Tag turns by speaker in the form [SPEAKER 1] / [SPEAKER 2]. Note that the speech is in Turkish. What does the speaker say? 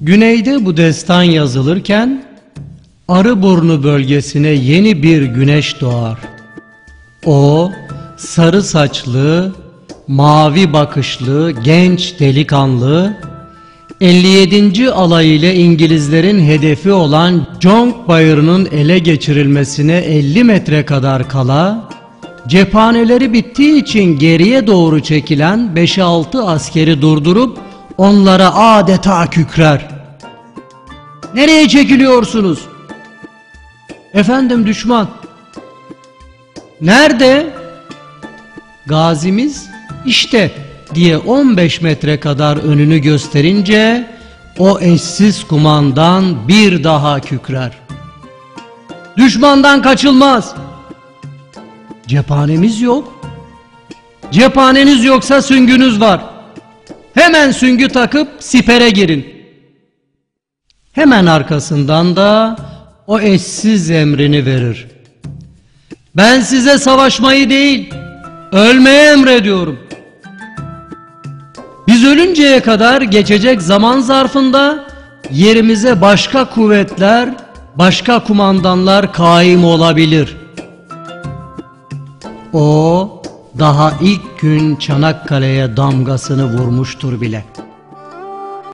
[SPEAKER 1] Güneyde bu destan yazılırken Arıburnu bölgesine yeni bir güneş doğar. O sarı saçlı, mavi bakışlı, genç delikanlı 57. alay ile İngilizlerin hedefi olan Jong Bayırı'nın ele geçirilmesine 50 metre kadar kala cephaneleri bittiği için geriye doğru çekilen 5-6 askeri durdurup onlara adeta kükrer. Nereye çekiliyorsunuz? Efendim düşman. Nerede? Gazimiz işte diye 15 metre kadar önünü gösterince o eşsiz kumandan bir daha kükrer. Düşmandan kaçılmaz. Cephanemiz yok. Cephaneniz yoksa süngünüz var. Hemen süngü takıp sipere girin. Hemen arkasından da o eşsiz emrini verir. Ben size savaşmayı değil, ölmeye emrediyorum. Biz ölünceye kadar geçecek zaman zarfında yerimize başka kuvvetler, başka kumandanlar kaim olabilir. O daha ilk gün Çanakkale'ye damgasını vurmuştur bile.''